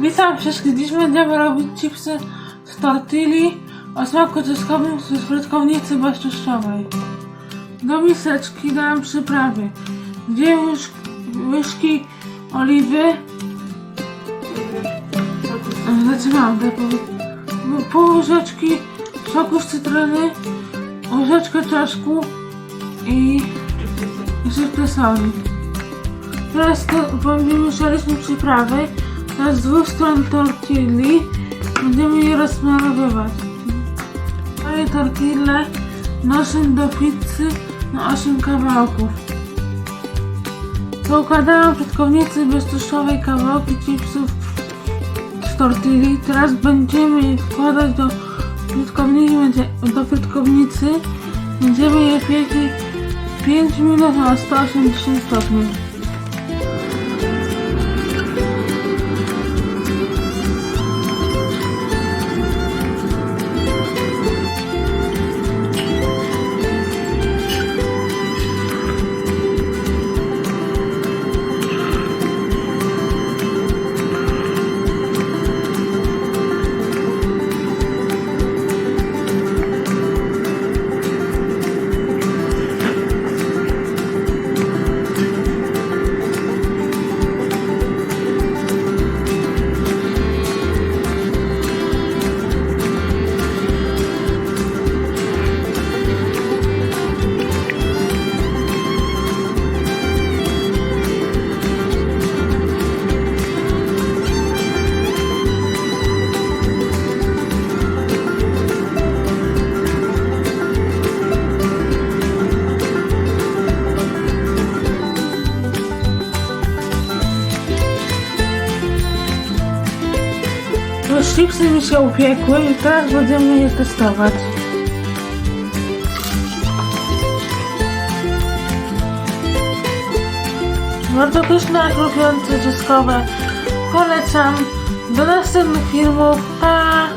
Witam wszystkich. Dziś będziemy robić chipsy z tortilli o smaku czosnkowym z frytkownicy beztłuszczowej. Do miseczki dałem przyprawy. Dwie łyż, łyżki oliwy. Zaczynam. powiem. Pół łyżeczki soku z cytryny, łyżeczkę czosnku i łyżeczkę soli. Teraz to pomieszaliśmy przyprawy. Teraz z dwóch stron tortilli będziemy je rozsmarowywać. Daję tortillę noszę do pizzy na 8 kawałków. Poukładałam w frytkownicy beztłuszczowej kawałki chipsów z tortilli. Teraz będziemy je wkładać do będzie- Do frytkownicy. Będziemy je piekli 5 minut na 180 stopni. Już chipsy mi się upiekły i teraz będziemy je testować. Bardzo pyszne, chrupiące, czeskowe. Polecam. Do następnych filmów. Pa!